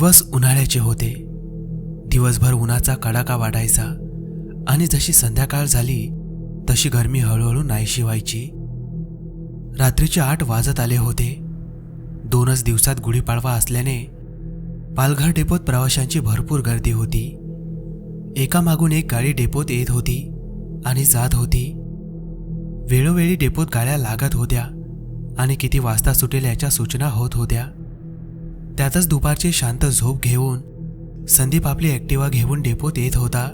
दिवस उन्हाळ्याचे होते. दिवसभर उन्हाचा कडाका वाढायचा आणि जशी संध्याकाळ झाली तशी गरमी हळूहळू नाहीशी व्हायची. रात्रीचे आठ वाजत आले होते. दोनच दिवसात गुढीपाडवा असल्याने पालघर डेपोत प्रवाशांची भरपूर गर्दी होती. एकामागून एक गाडी डेपोत येत होती आणि जात होती. वेळोवेळी डेपोत गाड्या लागत होत्या आणि किती वाजता सुटेल याच्या सूचना होत होत्या. त्यातच दुपारची शांत झोप घेऊन संदीप आपली ॲक्टिवा घेऊन डेपोत येत होता.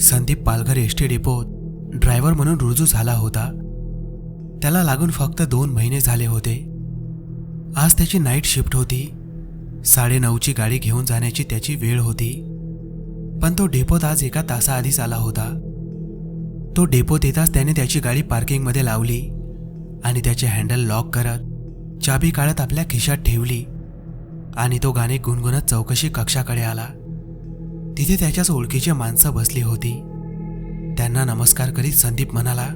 संदीप पालघर एस टी डेपोत ड्रायव्हर म्हणून रुजू झाला होता. त्याला लागून फक्त दोन महिने झाले होते. आज त्याची नाईट शिफ्ट होती. साडेनऊची गाडी घेऊन जाण्याची त्याची वेळ होती. पण तो डेपोत आज एका तासाआधीच आला होता. तो डेपोत येताच त्याने त्याची गाडी पार्किंगमध्ये लावली आणि त्याचे हँडल लॉक करत चाबी काढत आपल्या खिशात ठेवली. आणि तो गाणे गुणगुणत चौकशी कक्षाकडे आला. तिथे त्याच्याच ओळखीची माणसं बसली होती. त्यांना नमस्कार करीत संदीप म्हणाला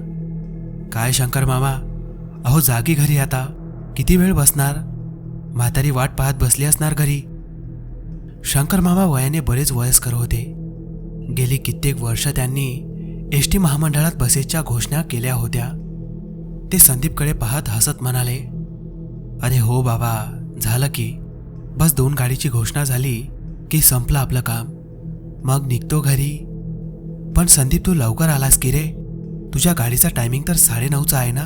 काय शंकर मामा अहो जागी घरी आता. किती वेळ बसणार? म्हातारी वाट पाहत बसली असणार घरी. शंकर मामा वयाने बरेच वयस्कर होते. गेली कित्येक वर्ष त्यांनी एस टी महामंडळात बसेसच्या घोषणा केल्या होत्या. ते संदीपकडे पाहत हसत म्हणाले अरे हो बाबा झालं की. बस दोन गाडीची घोषणा झाली की संपलं आपलं काम. मग निघतो घरी. पण संदीप तू लवकर आलास की रे? तुझ्या गाडीचा टायमिंग तर साडेनऊचा आहे ना?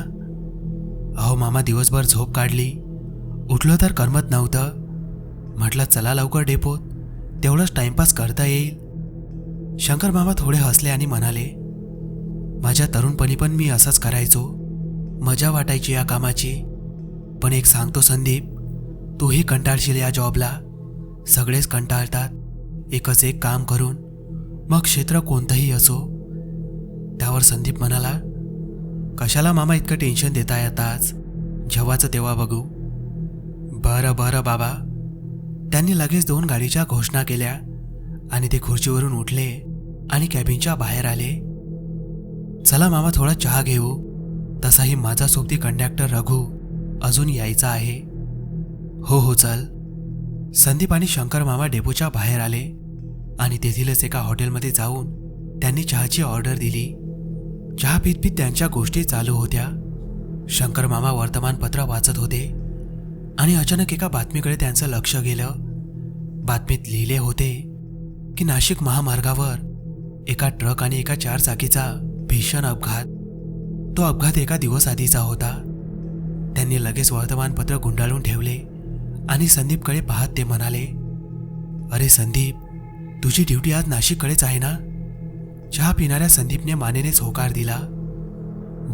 अहो मामा दिवसभर झोप काढली. उठलो तर करमत नव्हतं. म्हटलं चला लवकर डेपोत तेवढंच टाइमपास करता येईल. शंकर मामा थोडे हसले आणि म्हणाले माझ्या तरुणपणी पण मी असंच करायचो. मजा वाटायची या कामाची. पण एक सांगतो संदीप तूही कंटाळशील या जॉबला. सगळेच कंटाळतात. एकच एक काम करून. मग क्षेत्र कोणतंही असो. त्यावर संदीप म्हणाला कशाला मामा इतकं टेन्शन देताय आताच? जेव्हाचं तेव्हा बघू. बरं बरं बाबा. त्यांनी लगेच दोन गाडीच्या घोषणा केल्या आणि ते खुर्चीवरून उठले आणि कॅबिनच्या बाहेर आले. चला मामा थोडा चहा घेऊ. तसाही माझा सोबती कंडक्टर रघु अजून यायचा आहे. हो हो चल. संदीप आणि शंकर मामा डेपोच्या बाहेर आले आणि तेथीलच एका हॉटेलमध्ये जाऊन त्यांनी चहाची ऑर्डर दिली. चहा पीत पीत त्यांच्या गोष्टी चालू होत्या. शंकर मामा वर्तमानपत्र वाचत होते आणि अचानक एका बातमीकडे त्यांचं लक्ष गेलं. बातमीत लिहिले होते की नाशिक महामार्गावर एका ट्रक आणि एका चार चाकीचा भीषण अपघात. तो अपघात एका दिवस आधीचा होता. त्यांनी लगेच वर्तमानपत्र गुंडाळून ठेवले. आणि संदीपकडे पाहत ते म्हणाले अरे संदीप तुझी ड्युटी आज नाशिककडेच आहे ना? चहा पिणाऱ्या संदीपने मानेनेच होकार दिला.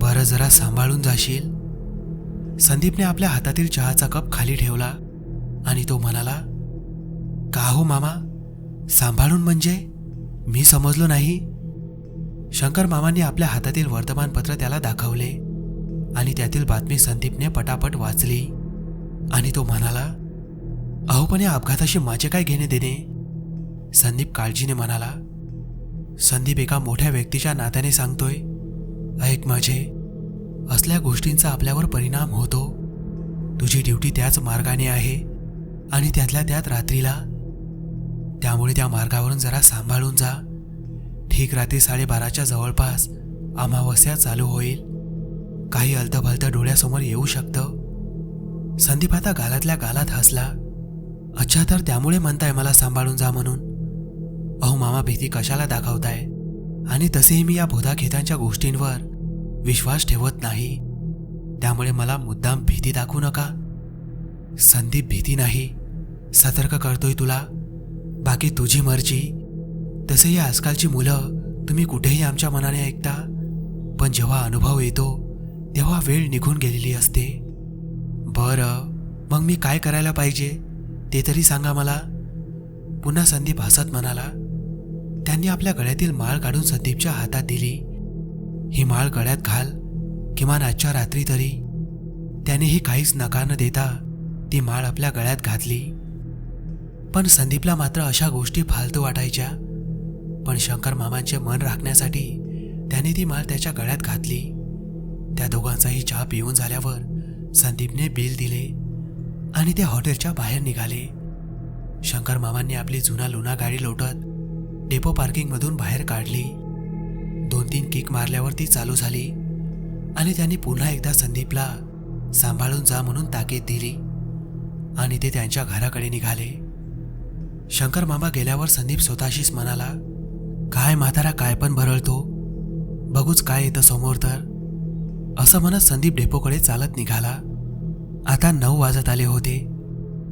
बरं जरा सांभाळून जाशील. संदीपने आपल्या हातातील चहाचा कप खाली ठेवला आणि तो म्हणाला का हो मामा? सांभाळून म्हणजे? मी समजलो नाही. शंकर मामांनी आपल्या हातातील वर्तमानपत्र त्याला दाखवले आणि त्यातील बातमी संदीपने पटापट वाचली आणि तो म्हणाला अहो पण या अपघाताशी माझे काय घेणे देणे? संदीप काळजीने म्हणाला संदीप एका मोठ्या व्यक्तीच्या नात्याने सांगतोय. ऐक माझे असल्या गोष्टींचा आपल्यावर परिणाम होतो. तुझी ड्युटी त्याच मार्गाने आहे आणि त्यातल्या त्यात रात्रीला. त्यामुळे त्या मार्गावरून जरा सांभाळून जा. ठीक रात्री साडेबाराच्या जवळपास अमावस्या चालू होईल. काही अलतभलतं डोळ्यासमोर येऊ शकतं. संदीप आता गालातल्या गालात हसला. अच्छा तर त्यामुळे म्हणताय मला सांभाळून जा म्हणून. अहो मामा भीती कशाला दाखवताय? आणि तसेही मी या भुदाखेतांच्या गोष्टींवर विश्वास ठेवत नाही. त्यामुळे मला मुद्दाम भीती दाखवू नका. संदीप भीती नाही. सतर्क करतोय तुला. बाकी तुझी मर्जी. तसेही आजकालची मुलं तुम्ही कुठेही आमच्या मनाने ऐकता पण जेव्हा अनुभव येतो तेव्हा वेळ निघून गेलेली असते. बरं मग मी काय करायला पाहिजे? ते तरी सांगा मला. पुन्हा संदीप हसत म्हणाला त्यांनी आपल्या गळ्यातील माळ काढून संदीपच्या हातात दिली. ही माळ गळ्यात घाल किमान आजच्या रात्री तरी. त्यानेही काहीच नकार न देता ती माळ आपल्या गळ्यात घातली. पण संदीपला मात्र अशा गोष्टी फालतू वाटायच्या. पण शंकर मामांचे मन राखण्यासाठी त्याने ती माळ त्याच्या गळ्यात घातली. त्या दोघांचाही चहा पिऊन झाल्यावर संदीपने बिल दिले. आणि ते हॉटेलच्या बाहेर निघाले. शंकर मामांनी आपली जुना लुना गाडी लोटत डेपो पार्किंगमधून बाहेर काढली. दोन तीन किक मारल्यावर ती चालू झाली आणि त्यांनी पुन्हा एकदा संदीपला सांभाळून जा म्हणून ताकीद दिली आणि ते त्यांच्या घराकडे निघाले. शंकर मामा गेल्यावर संदीप स्वतःशीच म्हणाला काय म्हातारा काय पण भरळतो बघूच काय येतं समोर तर. असं म्हणत संदीप डेपोकडे चालत निघाला. आता नऊ वाजत आले होते.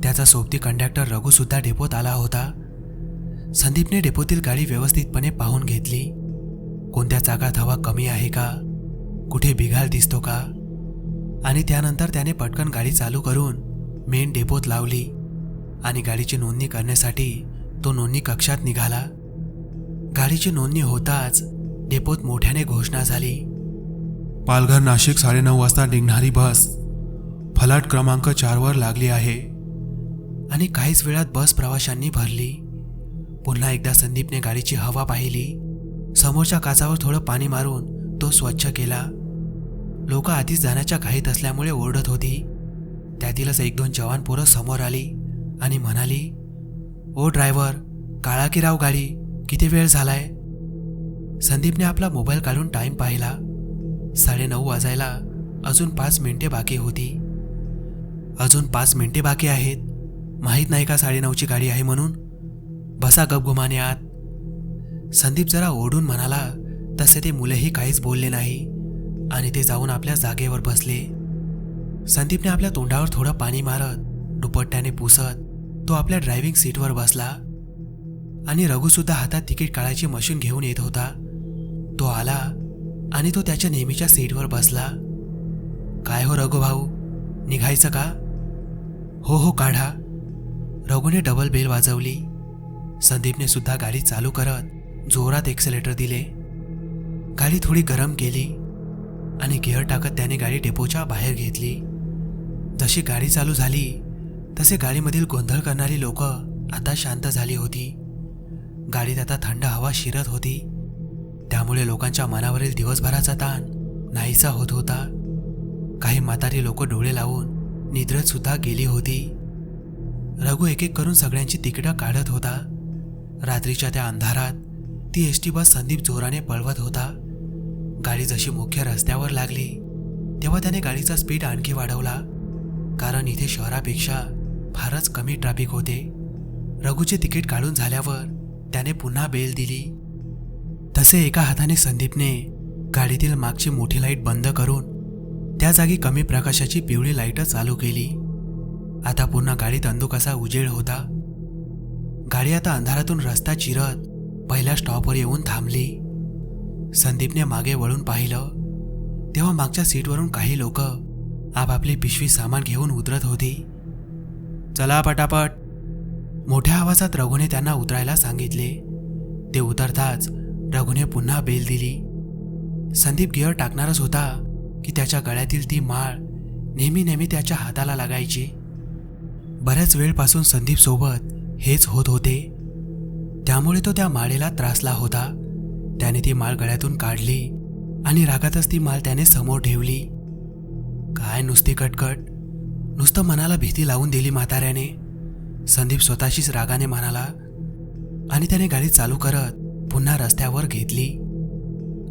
त्याचा सोबती कंडक्टर रघुसुद्धा डेपोत आला होता. संदीपने डेपोतील गाडी व्यवस्थितपणे पाहून घेतली. कोणत्या चाकात हवा कमी आहे का? कुठे बिघाड दिसतो का? आणि त्यानंतर त्याने पटकन गाडी चालू करून मेन डेपोत लावली. आणि गाडीची नोंदणी करण्यासाठी तो नोंदणी कक्षात निघाला. गाडीची नोंदणी होताच डेपोत मोठ्याने घोषणा झाली. पालघर नाशिक साडेनऊ वाजता निघणारी बस फलाट क्रमांक चारवर लागली आहे. आणि काहीच वेळात बस प्रवाशांनी भरली. पुन्हा एकदा संदीपने गाडीची हवा पाहिली. समोरच्या काचावर थोडं पाणी मारून तो स्वच्छ केला. लोक आधीच जाण्याच्या घाईत असल्यामुळे ओरडत होती. त्यातीलच एक दोन जवान पोरं समोर आली आणि म्हणाली ओ ड्रायव्हर काळा की राव गाडी किती वेळ झालाय? संदीपने आपला मोबाईल काढून टाईम पाहिला. साडेनऊ वाजायला अजून पाच मिनिटे बाकी होती. अजून पाच मिनिटे बाकी आहेत. माहीत नाही का साडेनऊची गाडी आहे म्हणून? बसा गपगुमाने आत. संदीप जरा ओढून म्हणाला तसे ते मुलंही काहीच बोलले नाही. आणि ते जाऊन आपल्या जागेवर बसले. संदीपने आपल्या तोंडावर थोडं पाणी मारत दुपट्ट्याने पुसत तो आपल्या ड्रायव्हिंग सीटवर बसला. आणि रघुसुद्धा हातात तिकीट काढायची मशीन घेऊन येत होता. तो आला आणि तो त्याच्या नेहमीच्या सीटवर बसला. काय हो रघु भाऊ निघायचं का? हो हो काढा. रघुने डबल बेल वाजवली. संदीपने सुद्धा गाडी चालू करत जोरात एक्सेलेटर दिले. गाडी थोडी गरम केली आणि गिअर टाकत त्याने गाडी डेपोच्या बाहेर घेतली. जशी गाडी चालू झाली तसे गाडीमधील गोंधळ करणारी लोक आता शांत झाली होती. गाडीत आता थंड हवा शिरत होती. त्यामुळे लोकांच्या मनावरील दिवसभराचा ताण नाहीसा होत होता. काही म्हातारी लोक डोळे लावून निद्रत सुद्धा गेली होती. रघु एक एक करून सगळ्यांची तिकीटं काढत होता. रात्रीच्या त्या अंधारात ती एस टी बस संदीप जोराने पळवत होता. गाडी जशी मुख्य रस्त्यावर लागली तेव्हा त्याने गाडीचा स्पीड आणखी वाढवला. कारण इथे शहरापेक्षा फारच कमी ट्रॅफिक होते. रघुचे तिकीट काढून झाल्यावर त्याने पुन्हा बेल दिली. तसे एका हाताने संदीपने गाडीतील मागची मोठी लाइट बंद करून त्या जागी कमी प्रकाशाची पिवळी लाइट चालू केली. आता पुन्हा गाडीत अंधुकाचा उजेड होता. गाडी आता अंधारातून रस्ता चिरत पहिल्या स्टॉपवर येऊन थांबली. संदीपने मागे वळून पाहिलं. तेव्हा मागच्या सीटवरून काही लोक आपापली पिशवी सामान घेऊन उतरत होती. चला पटापट. मोठ्या आवाजात रघुने त्यांना उतरायला सांगितले. ते उतरताच रघुने पुन्हा बेल दिली. संदीप गिअर टाकणारच होता. की त्याच्या गळ्यातील ती माळ नेहमी नेहमी त्याच्या हाताला लागायची. बऱ्याच वेळपासून संदीप सोबत हेच होत होते. त्यामुळे तो त्या माळेला त्रासला होता. त्याने ती माळ गळ्यातून काढली आणि रागातच ती माळ त्याने समोर ठेवली. काय नुसती कटकट. नुसतं मनाला भीती लावून दिली म्हाताऱ्याने. संदीप स्वतःशीच रागाने म्हणाला आणि त्याने गाडी चालू करत पुन्हा रस्त्यावर घेतली.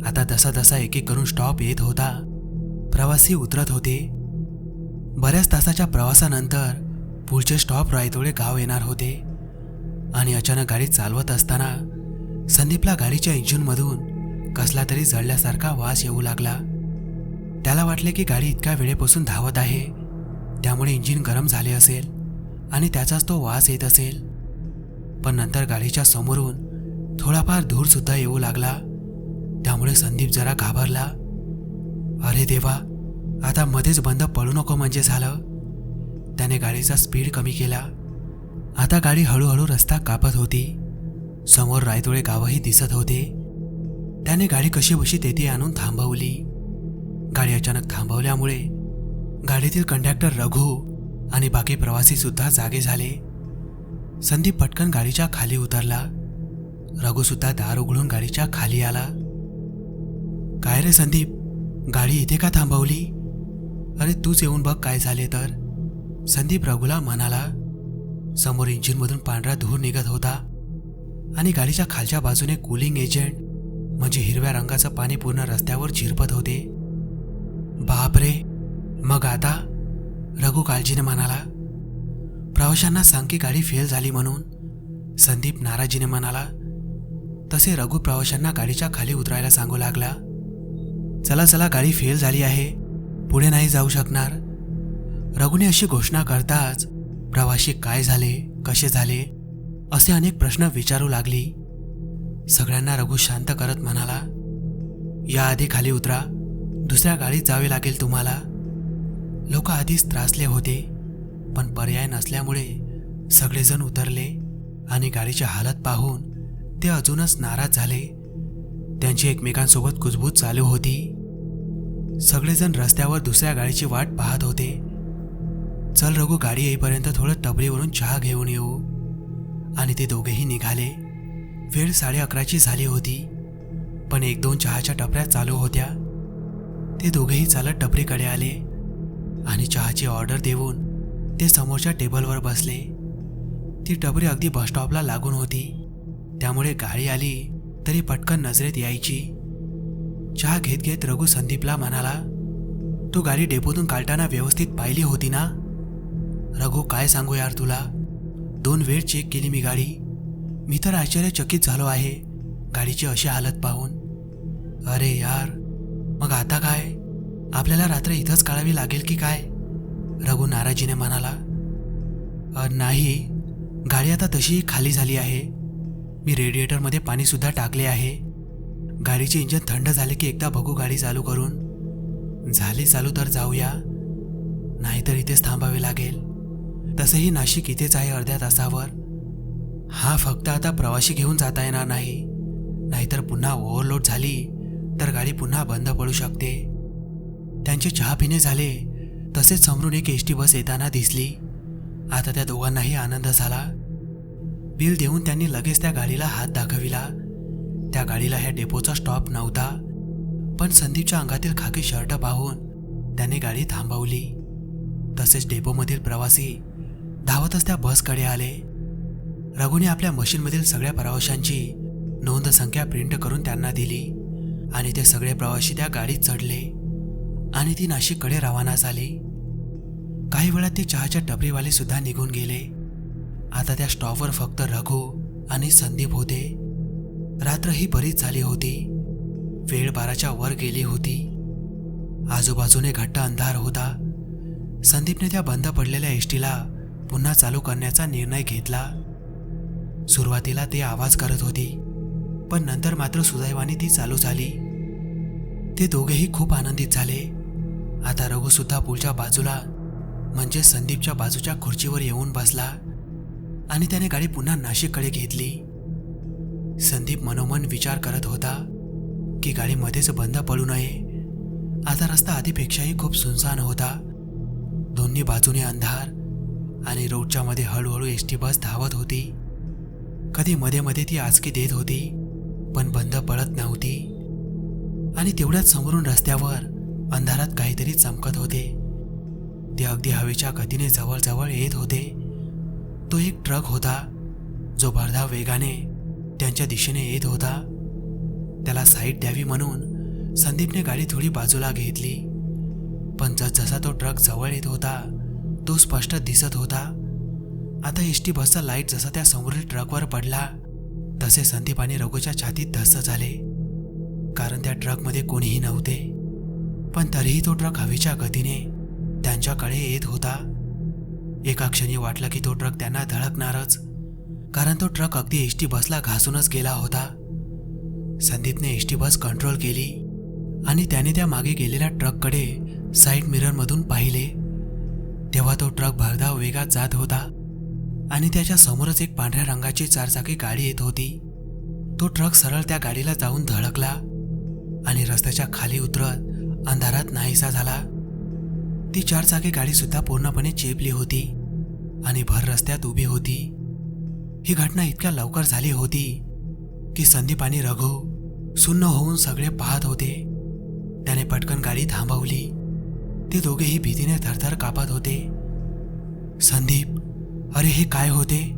आता दसा दसा एक एक करून स्टॉप येत होता. प्रवासी उतरत होते. बऱ्याच तासाच्या प्रवासानंतर पुढचे स्टॉप रायतोळे गाव येणार होते. आणि अचानक गाडी चालवत असताना संदीपला गाडीच्या इंजिनमधून कसला तरी जळल्यासारखा वास येऊ लागला. त्याला वाटले की गाडी इतक्या वेळेपासून धावत आहे. त्यामुळे इंजिन गरम झाले असेल आणि त्याचाच तो वास येत असेल. पण नंतर गाडीच्या समोरून थोडाफार धूरसुद्धा येऊ लागला. त्यामुळे संदीप जरा घाबरला. अरे देवा आता मध्येच बंद पडू नको म्हणजे झालं. त्याने गाडीचा स्पीड कमी केला. आता गाडी हळूहळू रस्ता कापत होती. समोर रायतोळे गावही दिसत होते. त्याने गाडी कशी बशी तेथे आणून थांबवली. गाडी अचानक थांबवल्यामुळे गाडीतील कंडक्टर रघु आणि बाकी प्रवासी सुद्धा जागे झाले. संदीप पटकन गाडीच्या खाली उतरला. रघु सुद्धा दार उघडून गाडीच्या खाली आला. काय रे संदीप? गाडी इथे का थांबवली? अरे तूच येऊन बघ काय झाले तर. संदीप रघुला म्हणाला समोर इंजिनमधून पांढरा धूर निघत होता आणि गाडीच्या खालच्या बाजूने कूलिंग एजंट म्हणजे हिरव्या रंगाचं पाणी पूर्ण रस्त्यावर झिरपत होते. बापरे! मग आता? रघु काळजीने म्हणाला प्रवाशांना सांग की गाडी फेल झाली म्हणून. संदीप नाराजीने म्हणाला तसे रघु प्रवाशांना गाडीच्या खाली उतरायला सांगू लागला. चला चला गाडी फेल झाली आहे. पुढे नाही जाऊ शकणार. रघुने अशी घोषणा करताच प्रवासी काय झाले कसे झाले असे अनेक प्रश्न विचारू लागली. सगळ्यांना रघु शांत करत म्हणाला याआधी खाली उतरा. दुसऱ्या गाडीत जावे लागेल तुम्हाला. लोक आधीच त्रासले होते पण पर्याय नसल्यामुळे सगळेजण उतरले आणि गाडीची हालत पाहून ते अजूनच नाराज झाले. त्यांची एकमेकांसोबत कुजबूज चालू होती. सगळेजण रस्त्यावर दुसऱ्या गाडीची वाट पाहत होते. चल रघु गाडी येईपर्यंत थोडं टबरीवरून चहा घेऊन येऊ. आणि ते दोघेही निघाले. वेळ साडे अकराची झाली होती पण एक दोन चहाच्या टपऱ्या चालू होत्या. ते दोघेही चालत टपरीकडे आले आणि चहाची ऑर्डर देऊन ते समोरच्या टेबलवर बसले. ती टपरी अगदी बसस्टॉपला लागून होती. त्यामुळे गाडी आली तरी पटकन नजरेत यायची. चहा घेत घेत रघु संदीपला म्हणाला तू गाडी डेपोतून काढताना व्यवस्थित पाहिली होती ना? रघु काय सांगू यार तुला? दोन वेळ चेक केली मी गाडी. मी तर आश्चर्यचकित झालो आहे गाडीची अशी हालत पाहून. अरे यार मग आता काय? आपल्याला रात्र इथंच काढावी लागेल की काय? रघु नाराजीने म्हणाला नाही. गाडी आता तशीही खाली झाली आहे. मी रेडिएटरमध्ये पाणीसुद्धा टाकले आहे. गाडीचे इंजन थंड झाले की एकदा बघू गाडी चालू करून. झाली चालू तर जाऊया. नाहीतर इथेच थांबावे लागेल. तसंही नाशिक इथेच आहे अर्ध्या तासावर. हा फक्त आता प्रवाशी घेऊन जाता येणार नाही. नाहीतर पुन्हा ओव्हरलोड झाली तर गाडी पुन्हा बंद पडू शकते. त्यांचे चहा पिणे झाले तसेच समोरून एक एस टी बस येताना दिसली. आता त्या दोघांनाही आनंद झाला. बिल देऊन त्यांनी लगेच त्या गाडीला हात दाखविला. त्या गाडीला ह्या डेपोचा स्टॉप नव्हता पण संदीपच्या अंगातील खाकी शर्ट पाहून त्याने गाडी थांबवली. तसेच डेपोमधील प्रवासी धावतच त्या बसकडे आले. रघुने आपल्या मशीनमधील सगळ्या प्रवाशांची नोंद संख्या प्रिंट करून त्यांना दिली आणि ते सगळे प्रवासी त्या गाडीत चढले आणि ती नाशिककडे रवाना झाली. काही वेळात ते चहाच्या टपरीवाले सुद्धा निघून गेले. आता त्या स्टॉपवर फक्त रघु आणि संदीप होते. रात्र ही बरीच झाली होती. वेळ बाराच्या वर गेली होती. आजूबाजूने घट्ट अंधार होता. संदीपने त्या बंद पडलेल्या एसटीला पुन्हा चालू करण्याचा निर्णय घेतला. सुरुवातीला ते आवाज करत होती पण नंतर मात्र सुदैवाने ती चालू झाली. ते दोघेही खूप आनंदित झाले. आता रघुसुद्धा पुढच्या बाजूला म्हणजे संदीपच्या बाजूच्या खुर्चीवर येऊन बसला. आणि त्याने गाडी पुन्हा नाशिककडे घेतली. संदीप मनोमन विचार करत होता की गाडी मध्येच बंद पडू नये. आता रस्ता आधीपेक्षाही खूप सुनसान होता. दोन्ही बाजूने अंधार आणि रोडच्या मध्ये हळूहळू एस टी बस धावत होती. कधी मध्ये मध्ये ती आजकी देत होती पण बंद पडत नव्हती. आणि तेवढ्याच समोरून रस्त्यावर अंधारात काहीतरी चमकत होते. ते अगदी हवेच्या गतीने जवळजवळ येत होते. तो एक ट्रक होता जो भरधाव वेगाने त्यांच्या दिशेने येत होता. त्याला साईड द्यावी म्हणून संदीपने गाडी थोडी बाजूला घेतली. पण जसजसा तो ट्रक जवळ येत होता तो स्पष्ट दिसत होता. आता एस टी बसचा लाइट जसा त्या समोरील ट्रकवर पडला तसे संदीप आणि रघुच्या छातीत धस्त झाले. कारण त्या ट्रकमध्ये कोणीही नव्हते. पण तरीही तो ट्रक हवेच्या गतीने त्यांच्याकडे येत होता. एका क्षणी वाटलं की तो ट्रक त्यांना धडकणारच. कारण तो ट्रक अगदी एसटी बसला घासूनच गेला होता. संदीपने एसटी बस कंट्रोल केली आणि त्याने त्या मागे गेलेल्या ट्रककडे साईड मिररमधून पाहिले. तेव्हा तो ट्रक भरधाव वेगात जात होता आणि त्याच्या समोरच एक पांढऱ्या रंगाची चारचाकी गाडी येत होती. तो ट्रक सरळ त्या गाडीला जाऊन धडकला आणि रस्त्याच्या खाली उतरत अंधारात नाहीसा झाला. ती चारचाकी गाडी सुद्धा पूर्णपणे चेपली होती आणि भर रस्त्यात उभी होती. ही घटना इतक्या लवकर झाली होती की संदीप आणि रघु सुन्न होऊन सगळे पाहत होते. त्याने पटकन गाडी थांबवली. ते दोघेही भीतीने थरथर कापत होते. संदीप अरे हे काय होते?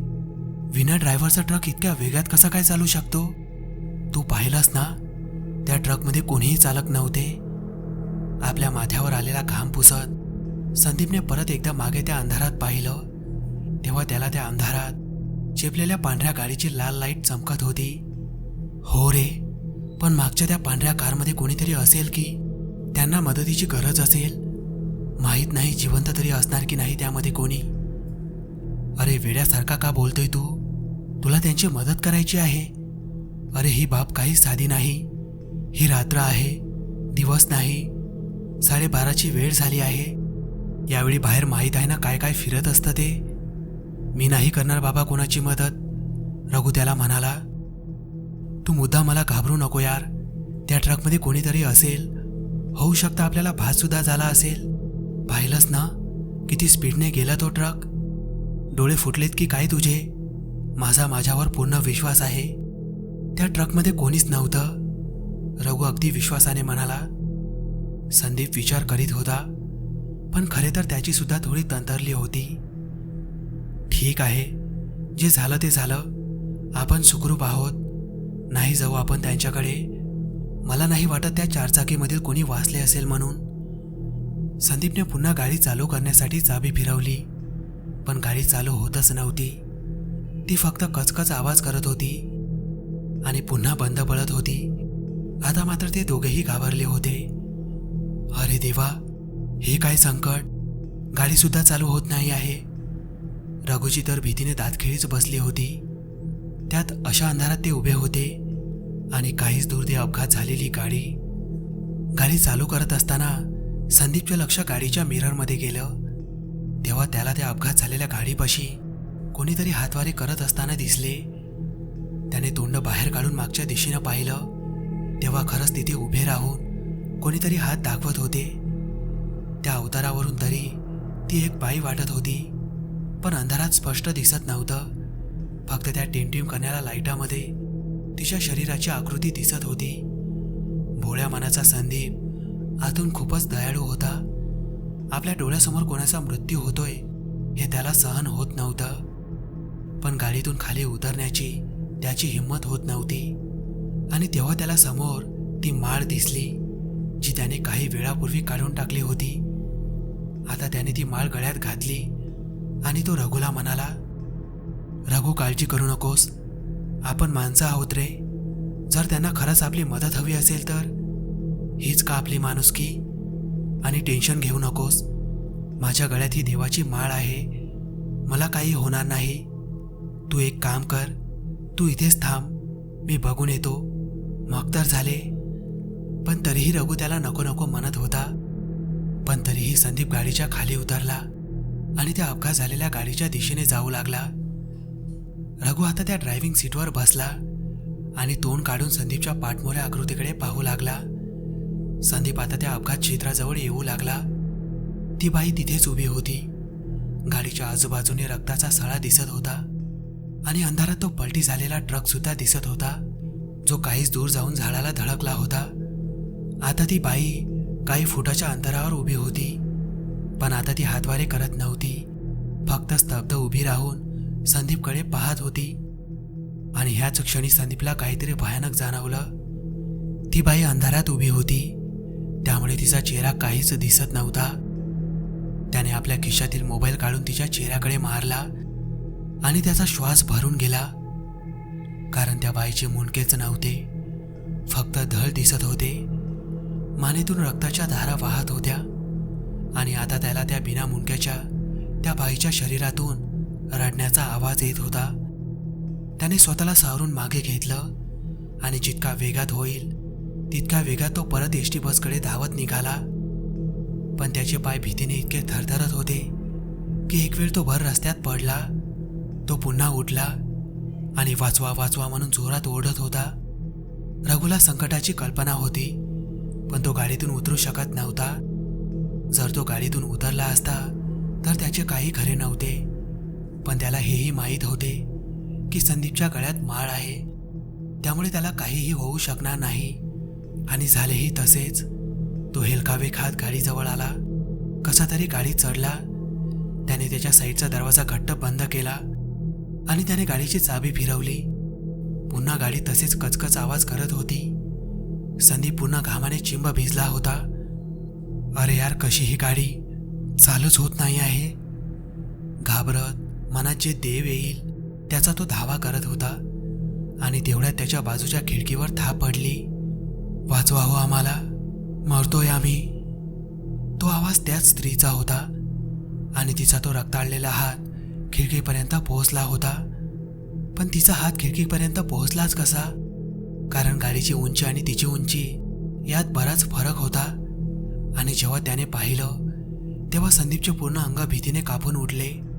विना ड्रायव्हरचा ट्रक इतक्या वेगात कसा काय चालू शकतो? तू पाहिलास ना? त्या ट्रकमध्ये कोणीही चालक नव्हते. आपल्या माथ्यावर आलेला घाम पुसत संदीपने परत एकदा मागे त्या अंधारात पाहिलं. तेव्हा त्याला त्या अंधारात चेपलेल्या पांढऱ्या गाडीची लाल लाइट चमकत होती. हो रे पण मागच्या त्या पांढऱ्या कारमध्ये कोणीतरी असेल की? त्यांना मदतीची गरज असेल? माहीत नाही जिवंत तरी असणार की नाही त्यामध्ये कोणी. अरे वेड्यासारखा का बोलतोय तू? तुला त्यांची मदत करायची आहे? अरे ही बाब काही साधी नाही. ही रात्र आहे दिवस नाही. साडेबाराची वेळ झाली आहे. यावेळी बाहेर माहीत आहे ना काय काय फिरत असतं ते? मी नाही करणार बाबा कोणाची मदत. रघु त्याला म्हणाला तू मुद्दा मला घाबरू नको यार. त्या ट्रकमध्ये कोणीतरी असेल. होऊ शकतं आपल्याला भातसुद्धा झाला असेल. पाहिलंस ना? किती स्पीडने गेला तो ट्रक. डोळे फुटलेत की काय तुझे? माझा माझ्यावर पूर्ण विश्वास आहे. त्या ट्रकमध्ये कोणीच नव्हतं. रघु अगदी विश्वासाने म्हणाला संदीप विचार करीत होता. पण खरे तर त्याची सुद्धा थोडी तंतरली होती. ठीक आहे जे झालं ते झालं. आपण सुखरूप आहोत. नाही जाऊ आपण त्यांच्याकडे. मला नाही वाटत त्या चारचाकीमधील कोणी वाचले असेल म्हणून. संदीपने पुन्हा गाडी चालू करण्यासाठी चाबी फिरवली. पण गाडी चालू होतच नव्हती. ती फक्त कचकच आवाज करत होती आणि पुन्हा बंद पडत होती. आता मात्र ते दोघेही घाबरले होते. अरे देवा! हे काय संकट? गाडीसुद्धा चालू होत नाही आहे. रघुची तर भीतीने दातखिळीच बसली होती. त्यात अशा अंधारात ते उभे होते आणि काहीच दूर ते अपघात झालेली गाडी. गाडी चालू करत असताना संदीपचं लक्ष गाडीच्या मिररमध्ये गेलं. तेव्हा त्याला त्या अपघात झालेल्या गाडीपाशी कोणीतरी हातवारे करत असताना दिसले. त्याने तोंड बाहेर काढून मागच्या दिशेनं पाहिलं. तेव्हा खरंच तिथे उभे राहून कोणीतरी हात दाखवत होते. त्या अवतारावरून तरी ती एक बाई वाटत होती. पण अंधारात स्पष्ट दिसत नव्हतं. फक्त त्या टिमटिम करण्याला लाईटामध्ये तिच्या शरीराची आकृती दिसत होती. भोळ्या मनाचा संदीप आतून खूपच दयाळू होता. आपल्या डोळ्यासमोर कोणाचा मृत्यू होतोय हे त्याला सहन होत नव्हतं. पण गाडीतून खाली उतरण्याची त्याची हिंमत होत नव्हती. आणि तेव्हा त्याला समोर ती माळ दिसली जी त्याने काही वेळापूर्वी काढून टाकली होती. आता त्याने ती माळ गळ्यात घातली आणि तो रघुला म्हणाला रघु काळजी करू नकोस. आपण माणसं आहोत रे. जर त्यांना खरंच आपली मदत हवी असेल तर हीच का आपली माणुसकी? आणि टेन्शन घेऊ नकोस. माझ्या गळ्यात ही देवाची माळ आहे. मला काही होणार नाही. तू एक काम कर. तू इथेच थांब. मी बघून येतो. मग तर झाले. पण तरीही रघु त्याला नको नको म्हणत होता. पण तरीही संदीप गाडीच्या खाली उतरला आणि त्या अपघात झालेल्या गाडीच्या दिशेने जाऊ लागला. रघु आता त्या ड्रायव्हिंग सीटवर बसला आणि तोंड काढून संदीपच्या पाठमोऱ्या आकृतीकडे पाहू लागला. संदीप आता त्या अपघात क्षेत्राजवळ येऊ लागला. ती बाई तिथेच उभी होती. गाडीच्या आजूबाजूने रक्ताचा सळा दिसत होता आणि अंधारात तो पलटी झालेला ट्रक सुद्धा दिसत होता जो काहीच दूर जाऊन झाडाला धडकला होता. आता ती बाई काही फुटाच्या अंतरावर उभी होती. पण आता ती हातवारे करत नव्हती. फक्त स्तब्ध उभी राहून संदीपकडे पाहत होती. आणि ह्याच क्षणी संदीपला काहीतरी भयानक जाणवलं. ती बाई अंधारात उभी होती. त्यामुळे तिचा चेहरा काहीच दिसत नव्हता. त्याने आपल्या खिशातील मोबाईल काढून तिच्या चेहऱ्याकडे मारला आणि त्याचा श्वास भरून गेला. कारण त्या बाईचे मुंडकेच नव्हते. फक्त धळ दिसत होते. मानेतून रक्ताच्या धारा वाहत होत्या. आणि आता त्याला त्या बिना मुंडक्याच्या त्या बाईच्या शरीरातून रडण्याचा आवाज येत होता. त्याने स्वतःला सावरून मागे घेतलं आणि जितका वेगात होईल तितका वेगात तो परत एस टी बसकडे धावत निघाला. पण त्याचे पाय भीतीने इतके थरथरत होते की एक वेळ तो भर रस्त्यात पडला तो पुन्हा उठला आणि वाचवा वाचवा म्हणून जोरात ओढत होता. रघुला संकटाची कल्पना होती. पण तो गाडीतून उतरू शकत नव्हता. जर तो गाडीतून उतरला असता तर त्याचे काही खरे नव्हते. पण त्याला हेही माहीत होते की संदीपच्या गळ्यात माळ आहे. त्यामुळे त्याला काहीही होऊ शकणार नाही. आणि झालेही तसेच. तो हेलकावे खात गाडीजवळ आला. कसा तरी गाडी चढला. त्याने त्याच्या साईडचा दरवाजा घट्ट बंद केला. आणि त्याने गाडीची चाबी फिरवली. पुन्हा गाडी तसेच कचकच आवाज करत होती. संदीप पुन्हा घामाने चिंब भिजला होता. अरे यार कशी ही गाडी? चालूच होत नाही आहे. घाबरत मनात जे देव येईल त्याचा तो धावा करत होता. आणि तेवढ्यात त्याच्या बाजूच्या खिडकीवर थाप पडली. वाचवा हो आम्हाला. मरतोय आम्ही. तो आवाज त्याच स्त्रीचा होता. आणि तिचा तो रक्ताळलेला हात खिडकीपर्यंत पोहोचला होता. पण तिचा हात खिडकीपर्यंत पोहोचलाच कसा? कारण गाडीची उंची आणि तिची उंची यात बराच फरक होता. आणि जेव्हा त्याने पाहिलं तेव्हा संदीपचे पूर्ण अंग भीतीने कापून उठले.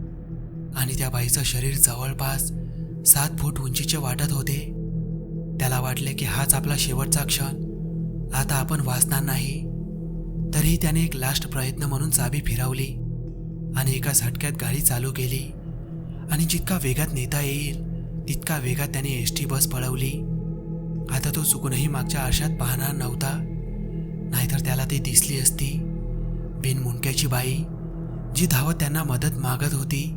आणि त्या बाईचं शरीर जवळपास सात फूट उंचीचे वाटत होते. त्याला वाटले की हाच आपला शेवटचा क्षण. आता आपण वाचणार नाही. तरीही त्याने एक लास्ट प्रयत्न म्हणून चाबी फिरवली. आणि एका झटक्यात गाडी चालू केली. आणि जितका वेगात नेता येईल तितका वेगात त्याने एस टी बस पळवली. आता तो चुकूनही मागच्या आरशात पाहणार नव्हता. नाहीतर त्याला ती दिसली असती. बिनमुंडक्याची बाई जी धावत त्यांना मदत मागत होती.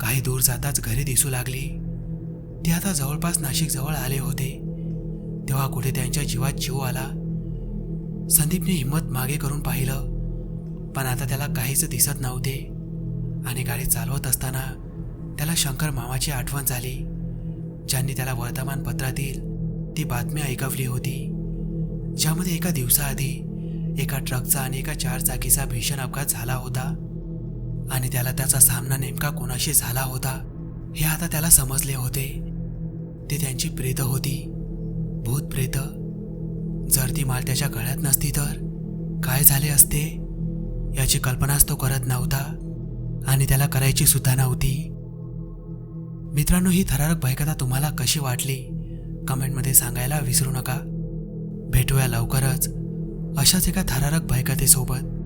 काही दूर जाताच घरी दिसू लागली. ते आता जवळपास नाशिकजवळ आले होते. तेव्हा कुठे त्यांच्या जीवात जीव आला. संदीपने हिंमत मागे करून पाहिलं. पण आता त्याला काहीच दिसत नव्हते. आणि गाडी चालवत असताना त्याला शंकर मामाची आठवण झाली. ज्यांनी त्याला वर्तमानपत्रातील ती बातमी ऐकवली होती. ज्यामध्ये एका दिवसाआधी एका ट्रकचा आणि एका चार चाकीचा भीषण अपघात झाला होता. आणि त्याला त्याचा सामना नेमका कोणाशी झाला होता हे आता त्याला समजले होते. ते त्यांची प्रेत होती. भूत प्रेत. जर ती माल त्याच्या गळ्यात नसती तर काय झाले असते याची कल्पनाच तो करत नव्हता. आणि त्याला करायची सुद्धा नव्हती. मित्रांनो ही थरारक भयकथा तुम्हाला कशी वाटली? कमेंटमध्ये सांगायला विसरू नका. भेटूया लवकरच. अशाच एका थरारक भयकथेसोबत.